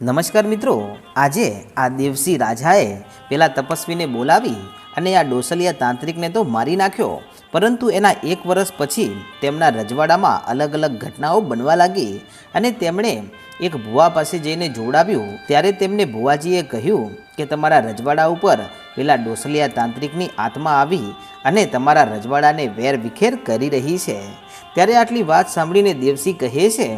નમસ્કાર મિત્રો, આજે આ દેવસી રાજાએ પેલા તપસ્વીને બોલાવી અને આ ડોસલિયા તાંત્રિકને તો મારી નાખ્યો. પરંતુ એના એક વર્ષ પછી તેમના રજવાડામાં અલગ અલગ ઘટનાઓ બનવા લાગી અને તેમણે એક ભુવા પાસે જઈને જોડાવ્યું. ત્યારે તેમને ભુવાજીએ કહ્યું કે તમારા રજવાડા ઉપર પેલા ડોસલિયા તાંત્રિકની આત્મા આવી અને તમારા રજવાડાને વેર વિખેર કરી રહી છે. ત્યારે આટલી વાત સાંભળીને દેવસી કહે છે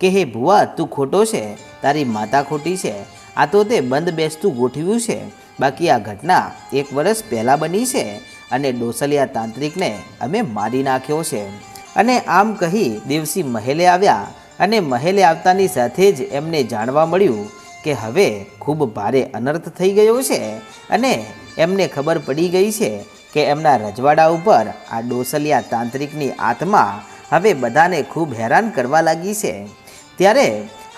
કે, હે ભુવા, તું ખોટો છે? તારી માતા ખોટી છે? આ તો તે બંધ બેસતું ગોઠવ્યું છે. બાકી આ ઘટના એક વર્ષ પહેલાં બની છે અને ડોસલિયા તાંત્રિકને અમે મારી નાખ્યો છે. અને આમ કહી દેવસી મહેલે આવ્યા અને મહેલે આવતાની સાથે જ એમને જાણવા મળ્યું કે હવે ખૂબ ભારે અનર્થ થઈ ગયો છે અને એમને ખબર પડી ગઈ છે કે એમના રજવાડા ઉપર આ ડોસલિયા તાંત્રિકની આત્મા હવે બધાને ખૂબ હેરાન કરવા લાગી છે. ત્યારે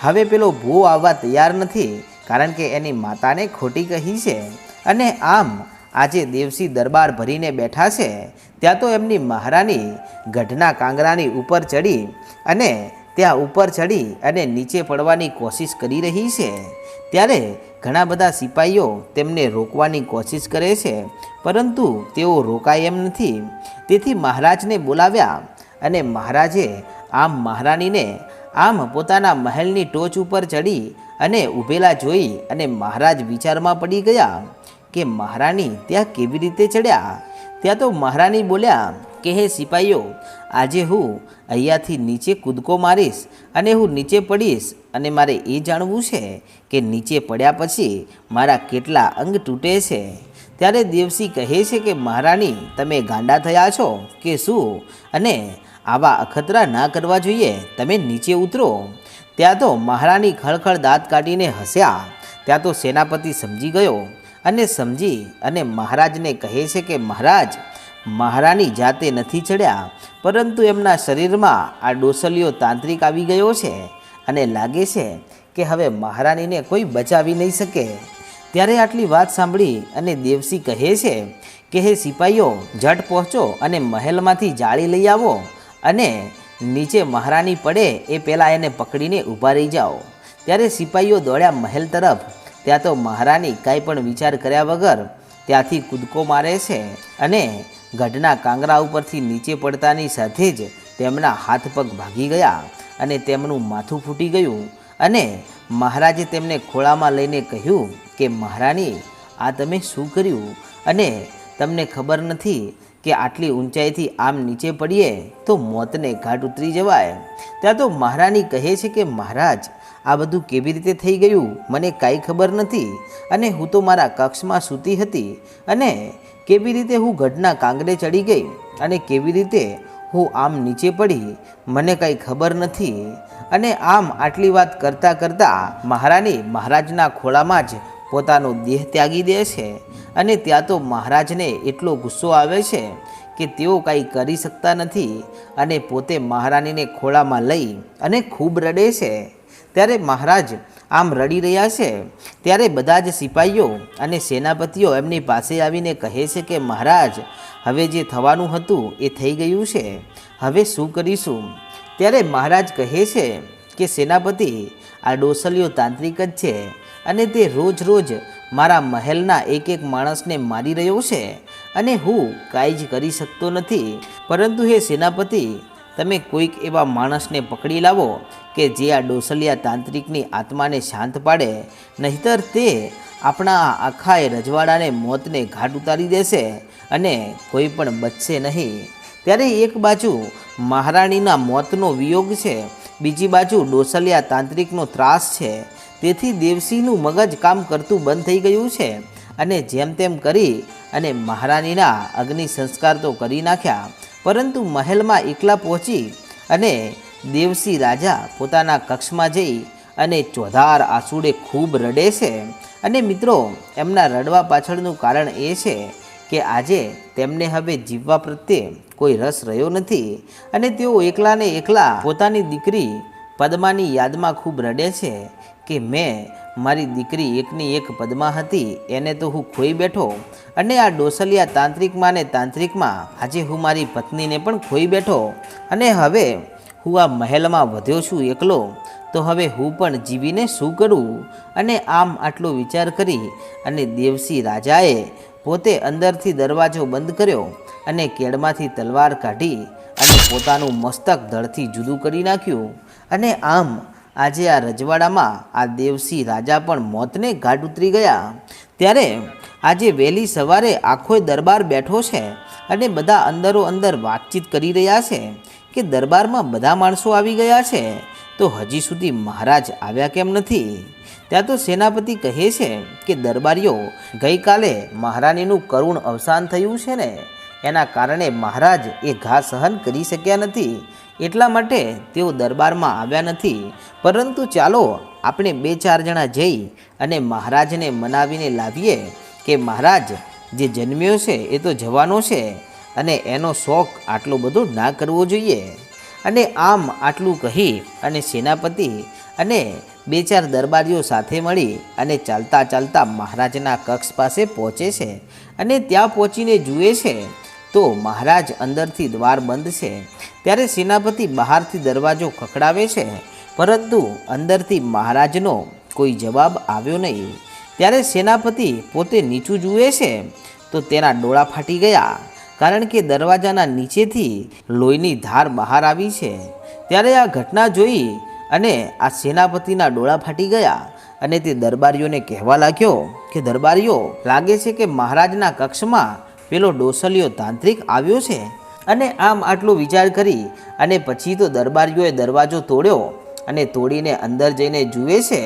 હવે પેલો ભૂ આવવા તૈયાર નથી કારણ કે એની માતાને ખોટી કહી છે અને આમ આજે દેવસી દરબાર ભરીને બેઠા છે, ત્યાં તો એમની મહારાણી ગઢના કાંગરાની ઉપર ચડી અને ત્યાં ઉપર ચડી અને નીચે પડવાની કોશિશ કરી રહી છે. ત્યારે ઘણા બધા સિપાહીઓ તેમને રોકવાની કોશિશ કરે છે, પરંતુ તેઓ રોકાય એમ નથી. તેથી મહારાજને બોલાવ્યા અને મહારાજે આમ મહારાણીને આમ પોતાના મહેલની ટોચ ઉપર ચડી અને ઊભેલા જોઈ અને મહારાજ વિચારમાં પડી ગયા કે મહારાણી ત્યાં કેવી રીતે ચડ્યા? ત્યાં તો મહારાણી બોલ્યા, કે હે સિપાહીઓ આજે હું અહીંયાથી નીચે કૂદકો મારીશ અને હું નીચે પડીશ અને મારે એ જાણવું છે કે નીચે પડ્યા પછી મારા કેટલા અંગ તૂટે છે. ત્યારે દેવસી કહે છે કે, મહારાણી, તમે ગાંડા થયા છો કે શું? અને આવા અખતરા ના કરવા જોઈએ. તમે નીચે ઉતરો. ત્યાં તો મહારાણી ખળખળ દાંત કાઢીને હસ્યા. ત્યાં તો સેનાપતિ સમજી ગયો અને સમજી અને મહારાજને કહે છે કે, મહારાજ, મહારાણી જાતે નથી ચડ્યા, પરંતુ એમના શરીરમાં આ ડોસલીઓ તાંત્રિક આવી ગયો છે અને લાગે છે કે હવે મહારાણીને કોઈ બચાવી નહીં શકે. ત્યારે આટલી વાત સાંભળી અને દેવસી કહે છે કે, હે સિપાહીઓ ઝટ પહોંચો અને મહેલમાંથી જાળી લઈ આવો. અને નીચે મહારાણી પડે એ પહેલાં એને પકડીને ઊભા રહી જાઓ. ત્યારે સિપાહીઓ દોડ્યા મહેલ તરફ. ત્યાં તો મહારાણી કાંઈ પણ વિચાર કર્યા વગર ત્યાંથી કૂદકો મારે છે અને ગઢના કાંગરા ઉપરથી નીચે પડતાની સાથે જ તેમના હાથ પગ ભાગી ગયા અને તેમનું માથું ફૂટી ગયું અને મહારાજે તેમને ખોળામાં લઈને કહ્યું કે, મહારાણી, આ તમે શું કર્યું? અને તમને ખબર નથી કે આટલી ઊંચાઈથી આમ નીચે પડીએ તો મોતને ઘાટ ઉતરી જવાય. ત્યાં તો મહારાણી કહે છે કે, મહારાજ, આ બધું કેવી રીતે થઈ ગયું? મને કાંઈ ખબર નથી. અને હું તો મારા કક્ષમાં સૂતી હતી. અને કેવી રીતે હું ગઢના કાંગરે ચડી ગઈ? અને કેવી રીતે હું આમ નીચે પડી? મને કાંઈ ખબર નથી. અને આમ આટલી વાત કરતાં કરતાં મહારાણી મહારાજના ખોળામાં જ પોતાનો દેહ ત્યાગી દે છે અને ત્યાં તો મહારાજને એટલો ગુસ્સો આવે છે કે તેઓ કાંઈ કરી શકતા નથી અને પોતે મહારાણીને ખોળામાં લઈ અને ખૂબ રડે છે. ત્યારે મહારાજ આમ રડી રહ્યા છે. ત્યારે બધા જ સિપાહીઓ અને સેનાપતિઓ એમની પાસે આવીને કહે છે કે, મહારાજ, હવે જે થવાનું હતું એ થઈ ગયું છે. હવે શું કરીશું? ત્યારે મહારાજ કહે છે કે, સેનાપતિ, આ ડોસલીઓ તાંત્રિક જ છે. અને તે રોજ રોજ મારા મહેલના એક એક માણસને મારી રહ્યો છે અને હું કાંઈ જ કરી શકતો નથી. પરંતુ હે સેનાપતિ, તમે કોઈક એવા માણસને પકડી લાવો કે જે આ ડોસલિયા તાંત્રિકની આત્માને શાંત પાડે, નહીતર તે આપણા આ આખા એ રજવાડાને મોતને ઘાટ ઉતારી દેશે અને કોઈ પણ બચશે નહીં. ત્યારે એક બાજુ મહારાણીના મોતનો વિયોગ છે, બીજી બાજુ ડોસલિયા તાંત્રિકનો ત્રાસ છે. તેથી દેવસિંહનું મગજ કામ કરતું બંધ થઈ ગયું છે. અને જેમ તેમ કરી અને મહારાણીના અગ્નિ સંસ્કાર તો કરી નાખ્યા. પરંતુ મહેલમાં એકલા પહોંચી અને દેવસિંહ રાજા પોતાના કક્ષમાં જઈ અને ચોધાર આસુડે ખૂબ રડે છે. અને મિત્રો, એમના રડવા પાછળનું કારણ એ છે કે આજે તેમને હવે જીવવા પ્રત્યે કોઈ રસ રહ્યો નથી. અને તેઓ એકલાને એકલા પોતાની દીકરી પદ્માની યાદમાં ખૂબ રડે છે. કે મેં મારી દીકરી એકની એક પદમાં હતી, એને તો હું ખોઈ બેઠો અને આ ડોસલિયા તાંત્રિકમાં ને તાંત્રિકમાં આજે હું મારી પત્નીને પણ ખોઈ બેઠો અને હવે હું આ મહેલમાં વધ્યો છું એકલો, તો હવે હું પણ જીવીને શું કરું? અને આમ આટલો વિચાર કરી અને દેવસિંહ રાજાએ પોતે અંદરથી દરવાજો બંધ કર્યો અને કેળમાંથી તલવાર કાઢી અને પોતાનું મસ્તક ધડથી જુદું કરી નાખ્યું. અને આમ આજે આ રજવાડામાં આ દેવસિંહ રાજા પણ મોતને ઘાટ ઉતરી ગયા. ત્યારે આજે વહેલી સવારે આખો દરબાર બેઠો છે અને બધા અંદરો અંદર વાતચીત કરી રહ્યા છે કે દરબારમાં બધા માણસો આવી ગયા છે. તો હજી સુધી મહારાજ આવ્યા કેમ નથી? ત્યાં તો સેનાપતિ કહે છે કે દરબારીઓ, ગઈકાલે મહારાણીનું કરુણ અવસાન થયું છે ને? એના કારણે મહારાજ એ ઘા સહન કરી શક્યા નથી. એટલા માટે તેઓ દરબારમાં આવ્યા નથી. પરંતુ ચાલો આપણે બે ચાર જણા જઈ અને મહારાજને મનાવીને લાવીએ કે મહારાજ, જે જન્મ્યો છે એ તો જવાનો છે અને એનો શોખ આટલો બધો ના કરવો જોઈએ. અને આમ આટલું કહી અને સેનાપતિ અને બે ચાર દરબારીઓ સાથે મળી અને ચાલતા ચાલતા મહારાજના કક્ષ પાસે પહોંચે છે અને ત્યાં પહોંચીને જુએ છે તો મહારાજ અંદરથી દ્વાર બંધ છે. ત્યારે સેનાપતિ બહારથી દરવાજો ખખડાવે છે. પરંતુ અંદરથી મહારાજનો કોઈ જવાબ આવ્યો નહીં. ત્યારે સેનાપતિ પોતે નીચું જુએ છે. તો તેના ડોળા ફાટી ગયા. કારણ કે દરવાજાના નીચેથી લોહીની ધાર બહાર આવી છે. ત્યારે આ ઘટના જોઈ અને આ સેનાપતિના ડોળા ફાટી ગયા. અને તે દરબારીઓને કહેવા લાગ્યો કે, દરબારીઓ, લાગે છે કે મહારાજના કક્ષમાં પેલો ડોસલિયો તાંત્રિક આવ્યો છે? અને આમ આટલો વિચાર કરી અને પછી તો દરબારીઓએ દરવાજો તોડ્યો અને તોડીને અંદર જઈને જુએ છે,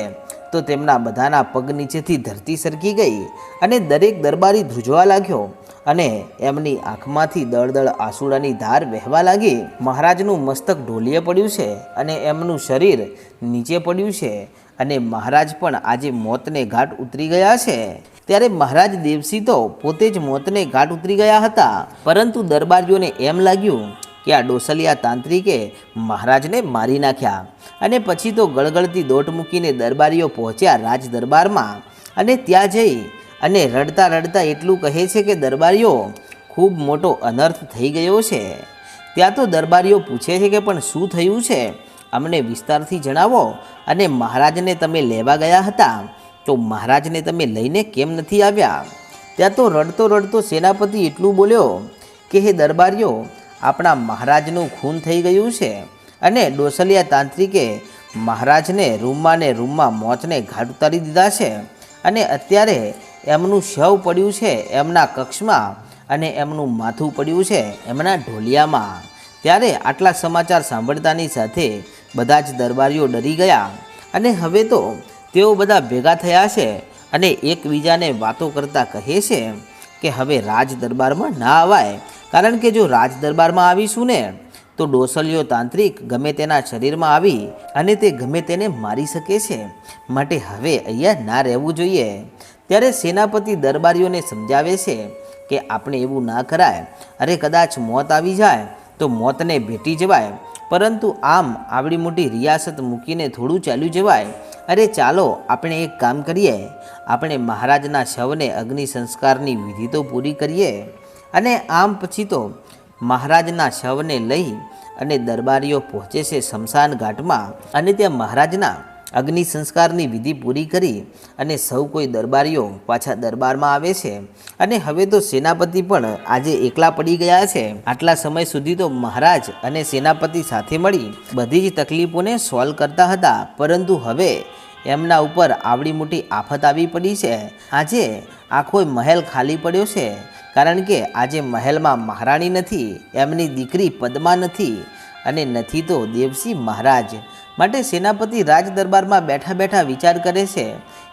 તો તેમના બધાના પગ નીચેથી ધરતી સરકી ગઈ અને દરેક દરબારી ધ્રુજવા લાગ્યો અને એમની આંખમાંથી દળદળ આંસુડાની ધાર વહેવા લાગી. મહારાજનું મસ્તક ઢોલીએ પડ્યું છે અને એમનું શરીર નીચે પડ્યું છે અને મહારાજ પણ આજે મોતને ઘાટ ઉતરી ગયા છે. ત્યારે મહારાજ દેવસિંહ તો પોતે જ મોતને ઘાટ ઉતરી ગયા હતા. પરંતુ દરબારીઓને એમ લાગ્યું કે આ ડોસલિયા તાંત્રિકે મહારાજને મારી નાખ્યા અને પછી તો ગળગળતી દોટ મૂકીને દરબારીઓ પહોંચ્યા રાજ દરબારમાં અને ત્યાં જઈ અને રડતા રડતા એટલું કહે છે કે દરબારીઓ, ખૂબ મોટો અનર્થ થઈ ગયો છે. ત્યાં તો દરબારીઓ પૂછે છે કે પણ શું થયું છે? અમને વિસ્તારથી જણાવો અને મહારાજને તમે લેવા ગયા હતા. તો મહારાજને તમે લઈને કેમ નથી આવ્યા? ત્યાં તો રડતો રડતો સેનાપતિ એટલું બોલ્યો કે, હે દરબારીઓ, આપણા મહારાજનું ખૂન થઈ ગયું છે અને ડોસલિયા તાંત્રિકે મહારાજને રૂમમાં ને રૂમમાં મોતને ઘાટ ઉતારી દીધા છે અને અત્યારે એમનું શવ પડ્યું છે એમના કક્ષમાં અને એમનું માથું પડ્યું છે એમના ઢોલિયામાં. ત્યારે આટલા સમાચાર સાંભળતાની સાથે બધા જ દરબારીઓ ડરી ગયા અને હવે તો તેઓ બધા ભેગા થયા છે અને એકબીજાને વાતો કરતા કહે છે કે હવે રાજ દરબારમાં ના આવાય કારણ કે જો રાજ દરબારમાં આવીશું ને, તો ડોસલિયો તાંત્રિક ગમે તેના શરીરમાં આવી અને તે ગમે તેને મારી શકે છે. માટે હવે અહીંયા ના રહેવું જોઈએ. ત્યારે સેનાપતિ દરબારીઓને સમજાવે છે કે આપણે એવું ના કરાય. અરે કદાચ મોત આવી જાય, તો મોતને ભેટી જવાય. પરંતુ આમ આવડી મોટી રિયાસત મૂકીને થોડું ચાલ્યું જવાય. અરે ચાલો, આપણે એક કામ કરીએ. આપણે મહારાજના શવને અગ્નિ સંસ્કારની વિધિ તો પૂરી કરીએ. અને આમ પછી તો મહારાજના શવને લઈ અને દરબારીઓ પહોંચે છે શમશાન ઘાટમાં. અને ત્યાં મહારાજના અગ્નિ સંસ્કારની વિધિ પૂરી કરી અને સૌ કોઈ દરબારીઓ પાછા દરબારમાં આવે છે. અને હવે તો સેનાપતિ પણ આજે એકલા પડી ગયા છે. આટલા સમય સુધી તો મહારાજ અને સેનાપતિ સાથે મળી બધી જ તકલીફોને સોલ્વ કરતા હતા. પરંતુ હવે એમના ઉપર આવડી મોટી આફત આવી પડી છે. આજે આખો મહેલ ખાલી પડ્યો છે. કારણ કે આજે મહેલમાં મહારાણી નથી, એમની દીકરી પદ્મા નથી અને નથી તો દેવસિંહ મહારાજ. માટે સેનાપતિ રાજ દરબારમાં બેઠા બેઠા વિચાર કરે છે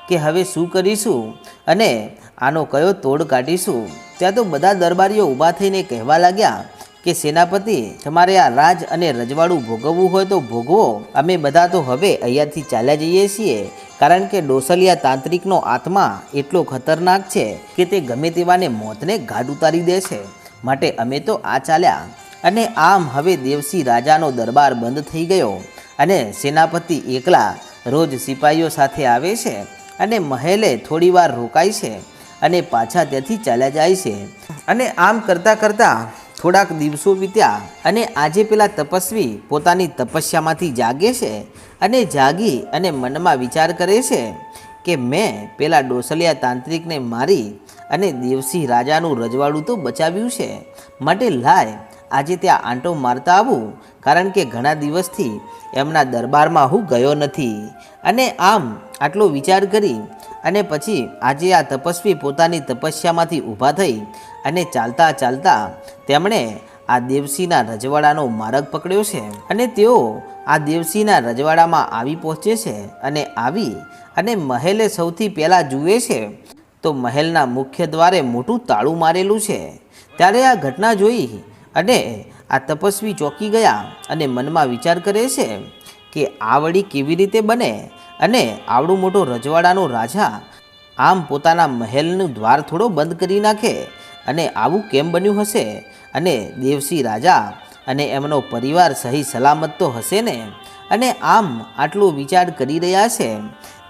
કે હવે શું કરીશું અને આનો કયો તોડ કાઢીશું. ત્યાં તો બધા દરબારીઓ ઊભા થઈને કહેવા લાગ્યા કે સેનાપતિ, તમારે આ રાજ અને રજવાડું ભોગવવું હોય તો ભોગવો. અમે બધા તો હવે અહીંયાથી ચાલ્યા જઈએ છીએ, કારણ કે ડોસલિયા તાંત્રિકનો આત્મા એટલો ખતરનાક છે કે તે ગમે તેવાને મોતને ગાઢ ઉતારી દે છે. માટે અમે તો આ ચાલ્યા અને આમ હવે દેવસી રાજાનો દરબાર બંધ થઈ ગયો. અને સેનાપતિ એકલા રોજ સિપાહીઓ સાથે આવે છે અને મહેલે થોડીવાર રોકાય છે અને પાછા ત્યાંથી ચાલ્યા જાય છે. અને આમ કરતાં કરતાં થોડાક દિવસો વીત્યા અને આજે પેલા તપસ્વી પોતાની તપસ્યામાંથી જાગે છે અને જાગી અને મનમાં વિચાર કરે છે કે મેં પેલા ડોસલિયા તાંત્રિકને મારી અને દેવસિંહ રાજાનું રજવાડું તો બચાવ્યું છે. માટે લાય આજે ત્યાં આંટો મારતા આવું, કારણ કે ઘણા દિવસથી એમના દરબારમાં હું ગયો નથી. અને આમ આટલો વિચાર કરી અને પછી આજે આ તપસ્વી પોતાની તપસ્યામાંથી ઊભા થઈ અને ચાલતા ચાલતા તેમણે આ દેવસિંહના રજવાડાનો માર્ગ પકડ્યો છે. અને તેઓ આ દેવસિંહના રજવાડામાં આવી પહોંચે છે અને આવી અને મહેલે સૌથી પહેલાં જુએ છે. તો મહેલના મુખ્ય દ્વારે મોટું તાળું મારેલું છે. ત્યારે આ ઘટના જોઈ અને આ તપસ્વી ચોંકી ગયા અને મનમાં વિચાર કરે છે કે આ વળી કેવી રીતે બને અને આવડું મોટો રજવાડાનો રાજા આમ પોતાના મહેલનું દ્વાર થોડો બંધ કરી નાખે અને આવું કેમ બન્યું હશે? અને દેવસિંહ રાજા અને એમનો પરિવાર સહી સલામત તો હશે ને? અને આમ આટલો વિચાર કરી રહ્યા છે,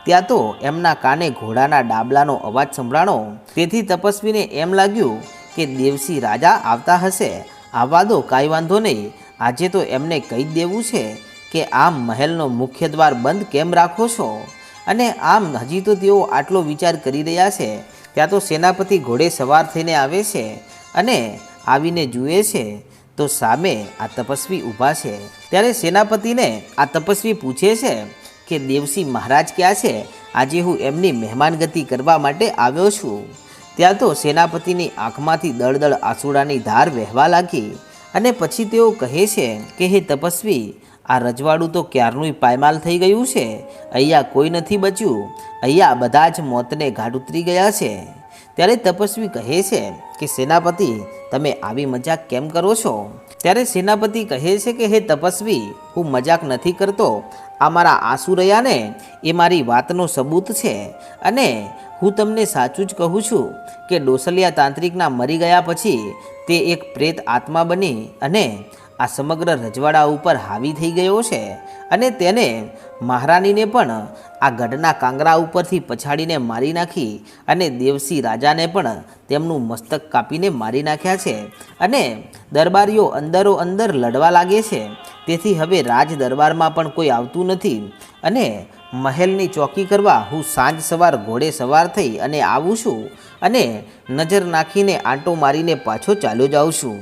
ત્યાં તો એમના કાને ઘોડાના ડાબલાનો અવાજ સંભળાણો. તેથી તપસ્વીને એમ લાગ્યું કે દેવસિંહ રાજા આવતા હશે આવવા દો કાંઈ વાંધો નહીં. આજે તો એમને કહી દેવું છે કે આમ મહેલનો મુખ્ય દ્વાર બંધ કેમ રાખો છો? અને આમ હજી તો તેઓ આટલો વિચાર કરી રહ્યા છે. ત્યાં તો સેનાપતિ ઘોડે સવાર થઈને આવે છે અને આવીને જુએ છે. તો સામે આ તપસ્વી ઊભા છે. ત્યારે સેનાપતિને આ તપસ્વી પૂછે છે કે દેવસિંહ મહારાજ ક્યાં છે? આજે હું એમની મહેમાનગતિ કરવા માટે આવ્યો છું. ત્યાં તો સેનાપતિની આંખમાંથી દળદળ આંસુડાની ધાર વહેવા લાગી અને પછી તેઓ કહે છે કે, હે તપસ્વી, આ રજવાડું તો ક્યારનું પાયમાલ થઈ ગયું છે? અહીંયા કોઈ નથી બચ્યું. અહીંયા બધા જ મોતને ઘાટ ઉતરી ગયા છે. ત્યારે તપસ્વી કહે છે કે, સેનાપતિ, તમે આવી મજાક કેમ કરો છો? ત્યારે સેનાપતિ કહે છે કે, હે તપસ્વી, હું મજાક નથી કરતો. આ મારા આંસુ રહ્યા ને એ મારી વાતનો સબૂત છે અને હું તમને સાચું જ કહું છું કે ડોસલિયા તાંત્રિકના મરી ગયા પછી તે એક પ્રેત આત્મા બની અને આ સમગ્ર રજવાડા ઉપર હાવી થઈ ગયો છે અને તેને મહારાણીને પણ આ ગઢના કાંગરા ઉપરથી પછાડીને મારી નાખી અને દેવસિંહ રાજાને પણ તેમનું મસ્તક કાપીને મારી નાખ્યા છે અને દરબારીઓ અંદરો અંદર લડવા લાગે છે. તેથી હવે રાજ દરબારમાં પણ કોઈ આવતું નથી અને મહેલની ચોકી કરવા હું સાંજ સવાર ઘોડે સવાર થઈ અને આવું છું અને નજર નાખીને આંટો મારીને પાછો ચાલ્યો જાઉં છું.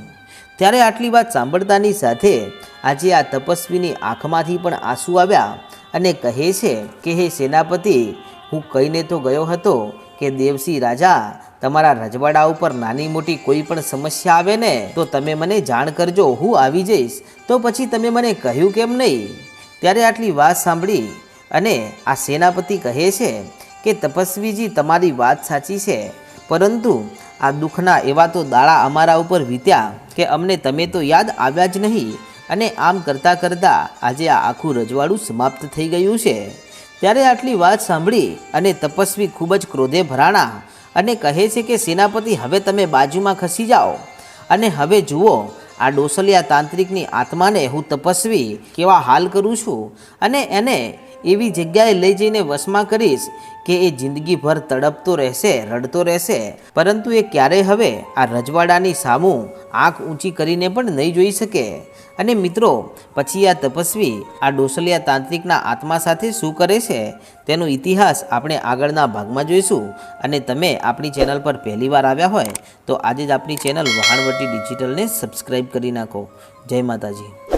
ત્યારે આટલી વાત સાંભળતાની સાથે આજે આ તપસ્વીની આંખમાંથી પણ આંસુ આવ્યા અને કહે છે કે, હે સેનાપતિ, હું કહીને તો ગયો હતો કે દેવસિંહ રાજા, તમારા રજવાડા ઉપર નાની મોટી કોઈ પણ સમસ્યા આવે ને, તો તમે મને જાણ કરજો, હું આવી જઈશ. તો પછી તમે મને કહ્યું કેમ નહીં? ત્યારે આટલી વાત સાંભળી અને આ સેનાપતિ કહે છે કે તપસ્વીજી તમારી વાત સાચી છે. પરંતુ આ દુઃખના એવા તો દાડા અમારા ઉપર વીત્યા કે અમને તમે તો યાદ આવ્યા જ નહીં. અને આમ કરતાં કરતાં આજે આ આખું રજવાડું સમાપ્ત થઈ ગયું છે. ત્યારે આટલી વાત સાંભળી અને તપસ્વી ખૂબ જ ક્રોધે ભરાણા અને કહે છે કે, સેનાપતિ, હવે તમે બાજુમાં ખસી જાઓ. અને હવે જુઓ, આ ડોસલિયા તાંત્રિકની આત્માને હું તપસ્વી કેવા હાલ કરું છું. અને એને એવી જગ્યાએ લઈ જઈને વશમાં કરીશ કે એ જિંદગીભર તડપતો રહેશે, રડતો રહેશે. પરંતુ એ ક્યારેય હવે આ રજવાડાની સામું આંખ ઊંચી કરીને પણ નહીં જોઈ શકે. અને મિત્રો, પછી આ તપસ્વી આ ડોસલિયા તાંત્રિકના આત્મા સાથે શું કરે છે, તેનો ઇતિહાસ આપણે આગળના ભાગમાં જોઈશું. અને તમે આપણી ચેનલ પર પહેલીવાર આવ્યા હોય, તો આજે જ આપણી ચેનલ વહાણવટી ડિજિટલને સબસ્ક્રાઈબ કરી નાખો. જય માતાજી.